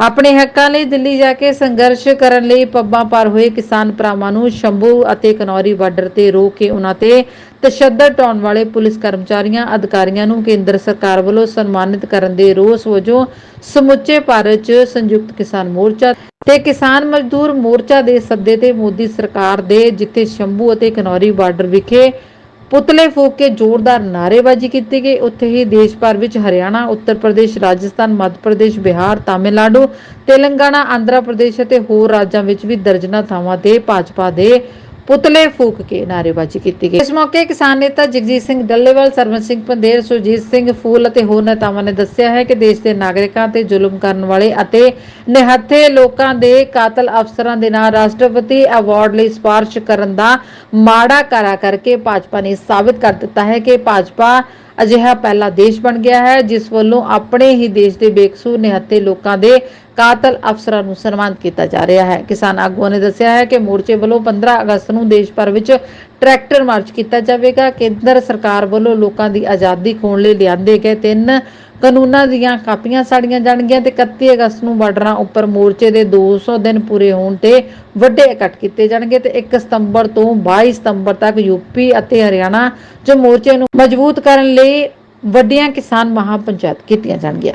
ਆਪਣੇ ਹੱਕਾਂ ਲਈ ਦਿੱਲੀ ਜਾ ਕੇ ਸੰਘਰਸ਼ ਕਰਨ ਲਈ ਪੱਬਾਂ ਪਰ ਹੋਏ ਕਿਸਾਨ ਭਰਾਵਾਂ ਨੂੰ ਸ਼ੰਭੂ ਅਤੇ ਕਨੌਰੀ ਬਾਰਡਰ ਤੇ ਰੋਕ ਕੇ ਉਹਨਾਂ ਤੇ ਤਸ਼ੱਦਦ ਢਾਉਣ ਵਾਲੇ ਪੁਲਿਸ ਕਰਮਚਾਰੀਆਂ, ਅਧਿਕਾਰੀਆਂ ਨੂੰ ਕੇਂਦਰ ਸਰਕਾਰ ਵੱਲੋਂ ਸਨਮਾਨਿਤ ਕਰਨ ਦੇ ਰੋਸ ਵਜੋਂ ਸਮੁੱਚੇ ਭਾਰਤ 'ਚ ਸੰਯੁਕਤ ਕਿਸਾਨ ਮੋਰਚਾ ਤੇ ਕਿਸਾਨ ਮਜ਼ਦੂਰ ਮੋਰਚਾ ਦੇ ਸੱਦੇ ਤੇ ਮੋਦੀ ਸਰਕਾਰ ਦੇ ਜਿੱਥੇ ਸ਼ੰਭੂ ਅਤੇ ਕਨੌਰੀ ਬਾਰਡਰ ਵਿਖੇ ਪੁਤਲੇ ਫੂਕ ਕੇ ਜ਼ੋਰਦਾਰ ਨਾਅਰੇਬਾਜ਼ੀ ਕੀਤੀ ਗਈ। ਉੱਥੇ ਹੀ ਦੇਸ਼ ਭਰ ਵਿੱਚ ਹਰਿਆਣਾ, ਉੱਤਰ ਪ੍ਰਦੇਸ਼, ਰਾਜਸਥਾਨ, ਮੱਧ ਪ੍ਰਦੇਸ਼, ਬਿਹਾਰ, ਤਾਮਿਲਨਾਡੂ, ਤੇਲੰਗਾਨਾ, ਆਂਧਰਾ ਪ੍ਰਦੇਸ਼ ਅਤੇ ਹੋਰ ਰਾਜਾਂ ਵਿੱਚ ਵੀ ਦਰਜਨਾਂ ਥਾਵਾਂ ਤੇ ਭਾਜਪਾ ਦੇ ਪੁਤਲੇ ਫੂਕ ਕੇ ਨਾਅਰੇਬਾਜ਼ੀ ਕੀਤੀ ਗਈ। ਇਸ ਮੌਕੇ ਕਿਸਾਨ ਨੇਤਾ ਜਗਜੀਤ ਸਿੰਘ ਡੱਲੇਵਾਲ ਸਰਵਨ ਸਿੰਘ ਪੰਦੇਰ ਸੁਰਜੀਤ ਸਿੰਘ ਫੂਲ ਅਤੇ ਹੋਰ ਨੇਤਾਵਾਂ ਨੇ ਦੱਸਿਆ ਹੈ ਕਿ ਦੇਸ਼ ਦੇ ਨਾਗਰਿਕਾਂ ਤੇ ਜ਼ੁਲਮ ਕਰਨ ਵਾਲੇ ਅਤੇ ਨਿਹੱਥੇ ਲੋਕਾਂ ਦੇ ਕਾਤਲ ਅਫਸਰਾਂ ਦੇ ਨਾਲ ਰਾਸ਼ਟਰਪਤੀ ਅਵਾਰਡ ਲਈ ਸਿਫਾਰਿਸ਼ ਕਰਨ ਦਾ ਮਾੜਾ ਕਾਰਾ ਕਰਕੇ ਭਾਜਪਾ ਨੇ ਸਾਬਿਤ ਕਰ ਦਿੱਤਾ ਹੈ ਕਿ ਭਾਜਪਾ ਅਜਿਹਾ ਪਹਿਲਾ ਦੇਸ਼ ਬਣ ਗਿਆ ਹੈ, ਜਿਸ ਵੱਲੋਂ ਆਪਣੇ ਹੀ ਦੇਸ਼ ਦੇ ਬੇਕਸੂਰ ਨਿਹੱਤੇ ਲੋਕਾਂ ਦੇ ਕਾਤਲ ਅਫਸਰਾਂ ਨੂੰ ਸਨਮਾਨਿਤ ਕੀਤਾ ਜਾ ਰਿਹਾ ਹੈ। ਕਿਸਾਨ ਆਗੂਆਂ ਨੇ ਦੱਸਿਆ ਹੈ ਕਿ ਮੋਰਚੇ ਵੱਲੋਂ 15 ਅਗਸਤ ਨੂੰ ਦੇਸ਼ ਭਰ ਵਿੱਚ ਟਰੈਕਟਰ ਮਾਰਚ ਕੀਤਾ ਜਾਵੇਗਾ। ਕੇਂਦਰ ਸਰਕਾਰ ਵੱਲੋਂ ਲੋਕਾਂ ਦੀ ਆਜ਼ਾਦੀ ਖੋਣ ਲਈ ਲਿਆਂਦੇ ਗਏ ਤਿੰਨ ਕਾਨੂੰਨਾਂ ਦੀਆਂ ਕਾਪੀਆਂ ਸਾੜੀਆਂ ਜਾਣਗੀਆਂ ਤੇ 31 ਅਗਸਤ ਨੂੰ ਬਾਰਡਰਾਂ ਉੱਪਰ ਮੋਰਚੇ ਦੇ 200 ਦਿਨ ਪੂਰੇ ਹੋਣ ਤੇ ਵੱਡੇ ਇਕੱਠ ਕੀਤੇ ਜਾਣਗੇ ਤੇ 1 ਸਤੰਬਰ ਤੋਂ 22 ਸਤੰਬਰ ਤੱਕ ਯੂਪੀ ਅਤੇ ਹਰਿਆਣਾ 'ਚ ਮੋਰਚੇ ਨੂੰ ਮਜ਼ਬੂਤ ਕਰਨ ਲਈ ਵੱਡੀਆਂ ਕਿਸਾਨ ਮਹਾਪੰਚਾਇਤ ਕੀਤੀਆਂ ਜਾਣਗੀਆਂ।